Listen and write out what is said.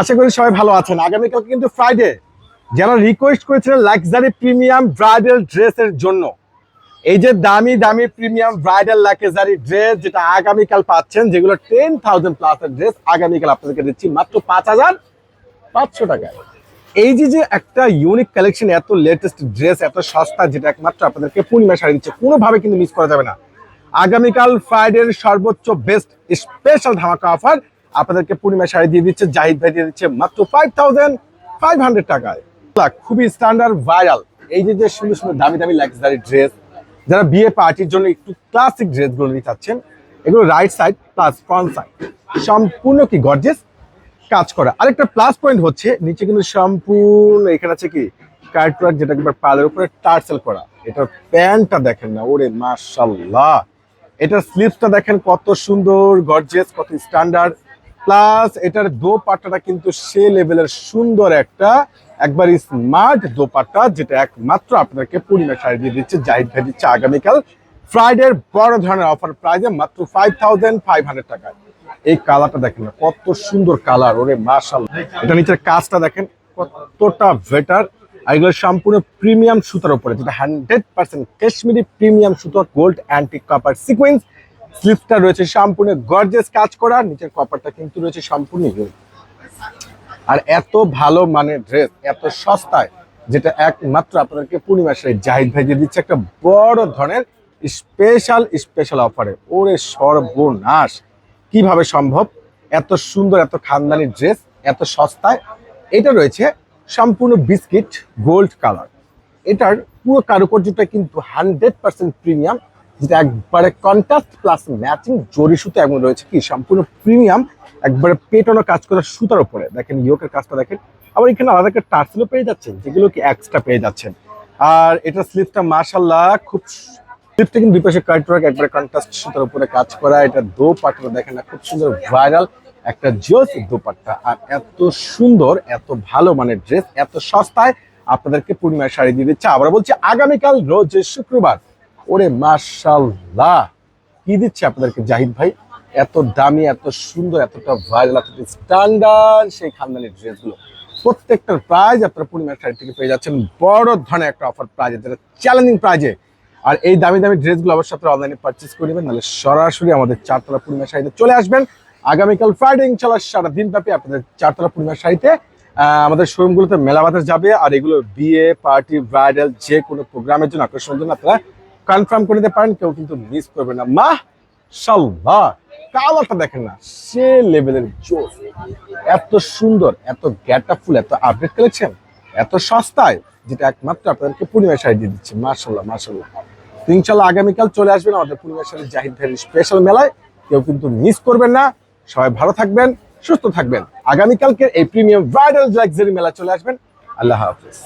আশা করি সবাই ভালো আছেন। আগামীকাল কিন্তু ফ্রাইডে যারা রিকোয়েস্ট করেছিলেন লাক্সারি প্রিমিয়াম ব্রাইডাল ড্রেসের জন্য। এই যে দামি দামি প্রিমিয়াম ব্রাইডাল লাক্সারি ড্রেস যেটা আগামীকাল পাচ্ছেন, যেগুলো টেন থাউজেন্ড প্লাসের ড্রেস আগামীকাল আপনাদেরকে দিচ্ছি মাত্র পাঁচ হাজার পাঁচশো টাকায়। এই যে যে একটা ইউনিক কালেকশন এত লেটেস্ট ড্রেস এত সস্তা, যেটা একমাত্র আপনাদেরকে পূর্ণিমা শাড়ি দিচ্ছে, কোনোভাবে কিন্তু মিস করা যাবে না। আগামীকাল ফ্রাইডের সর্বোচ্চ বেস্ট স্পেশাল ধামাকা অফার আপনাদেরকে পূর্ণিমা শাড়ি দিয়ে দিচ্ছে, জাহিদ ভাই দিয়ে দিচ্ছে মাত্র ফাইভ ফাইভ হান্ড্রেড টাকায়। খুবই স্ট্যান্ডার্ড ভাইরাল এই যে যে সুন্দর সুন্দর দামি দামি লাক্সারি ড্রেস যারা বিয়ে পার্টির জন্য একটু ক্লাসিক ড্রেসগুলো নিতে চাচ্ছেন, এগুলো right side plus front side সম্পূর্ণ কি গর্জেস কাজ করা। আরেকটা প্লাস পয়েন্ট হচ্ছে, নিচে কিন্তু সম্পূর্ণ এখানে আছে কি? কার্টওয়ার্ক যেটা একবার পালের উপরে টার্সেল করা। এটার প্যান্টটা দেখেন না, ওরে মার্শাল্লাহ এটার স্লিপসটা দেখেন কত সুন্দর গর্জেস কত স্ট্যান্ডার্ড প্লাস এটার দোপাট্টাটা কিন্তু সে লেভেলের সুন্দর একটা, একবার স্মার্ট দোপাট্টা, যেটা একমাত্র আপনাকে পূর্ণিমা শাড়ি দিয়ে দিচ্ছে জাহিদ ভাই দিচ্ছে আগামীকাল ফ্রাইডের বড় ধরনের অফার প্রাইজে মাত্র ফাইভ থাউজেন্ড ফাইভ হান্ড্রেড টাকায়। এই কালারটা দেখেন কত সুন্দর কালার ওরে মাশাল এটা নিচের কাজটা দেখেন, কতটা বেটার এগুলো সম্পূর্ণ প্রিমিয়াম সুতার উপরে, যেটা হান্ড্রেড পার্সেন্ট কাশ্মীরি প্রিমিয়াম সুতো গোল্ড অ্যান্টিক কাপার সিকোয়েন্স স্লিপটা রয়েছে সম্পূর্ণ গর্জেস কাজ করা, নিচের কপারটা কিন্তু রয়েছে সম্পূর্ণ। আর এত ভালো মানের ড্রেস, এত সস্তায়, যেটা একমাত্র আপনাদেরকে পূর্ণিমা শাড়ি জাহিদ ভাই দিচ্ছে একটা বড় ধরনের স্পেশাল স্পেশাল অফারে। ওরে সর্বনাশ! কীভাবে সম্ভব? এত সুন্দর, এত খানদানি ড্রেস, এত সস্তায়। এটা রয়েছে সম্পূর্ণ বিস্কিট গোল্ড কালার। এটার পুরো কারুকার্যটা কিন্তু হান্ড্রেড পার্সেন্ট প্রিমিয়াম। যেটা একবারে কন্ট্রাস্ট প্লাস ম্যাচিং জরি সুতো এবং রয়েছে কি, সম্পূর্ণ প্রিমিয়াম একবারে পেটানো কাজ করা সুতার উপরে। দেখেন ইয়োকের কাজটা দেখেন। আবার এখানে আলাদা একটা টার্সেলও পেয়ে যাচ্ছেন, যেগুলো কি এক্সট্রা পেয়ে যাচ্ছেন। আর এটা স্লিপটা মাশাল্লাহ খুব স্লিপটা কিন্তু দুই পাশে কাটওয়ার্ক একবারে কন্ট্রাস্ট সুতার উপরে কাজ করা। এটা দো পাটটা দেখেন না, খুব সুন্দর ভাইরাল একটা জিওস দোপাট্টা। আর এত সুন্দর, এত ভালো মানের ড্রেস এত সস্তায় আপনাদেরকে পূর্ণিমার শাড়ি দিয়ে দিচ্ছে। আবার বলছি, আগামীকাল রোজ শুক্রবার ওরে মাশাল্লাহ কি দিচ্ছে আপনাদেরকে জাহিদ ভাই? এত দামি এত সুন্দর এতটা ভাইরাল এতটা স্ট্যান্ডার্ড সেই খানদানি ড্রেসগুলো। প্রত্যেকটার প্রাইজ আপনারা পূর্ণিমার শাড়ি থেকে পেয়ে যাচ্ছেন। বড় ধরনের একটা অফার প্রাইজে যেটা চ্যালেঞ্জিং প্রাইজে আর এই দামি দামি ড্রেসগুলো অবশ্যই আপনারা অনলাইনে পারচেস করে নেবেন নাহলে সরাসরি আমাদের চারতলা পূর্ণিমা শাড়িতে চলে আসবেন। আগামীকাল ফ্রাইডে ইনশাল্লাহ সারা দিন ব্যাপী আপনাদের চারতলা পূর্ণিমা শাড়িতে আহ, আমাদের শোরুমগুলোতে মেলা বাজার যাবে। আর এগুলো বিয়ে পার্টি ব্রাইডাল যে কোনো প্রোগ্রামের জন্য আকর্ষণের জন্য আপনারা কনফার্ম করে নিতে পারেন, কেউ কিন্তু মিস করবে না। মা শাল্লাহ কালারটা দেখেন না, সে লেভেলের জোস এত সুন্দর, এত ফুল এত আপডেট কালেকশন এত সস্তায়, যেটা একমাত্র আপনাদেরকে পূর্ণিমা শাড়ি দিয়ে দিচ্ছে। মার্শাল্লাহ মার্শাল্লাহ তো ইনশাল্লাহ আগামীকাল চলে আসবেন আমাদের পূর্ণিমা শাড়ি জাহিদ ভাইয়ের স্পেশাল মেলায়। কেউ কিন্তু মিস করবেন না। সবাই ভালো থাকবেন, সুস্থ থাকবেন। আগামীকালকে এই প্রিমিয়াম ভাইরাল লাক্সারি মেলা চলে আসবেন। আল্লাহ হাফিজ।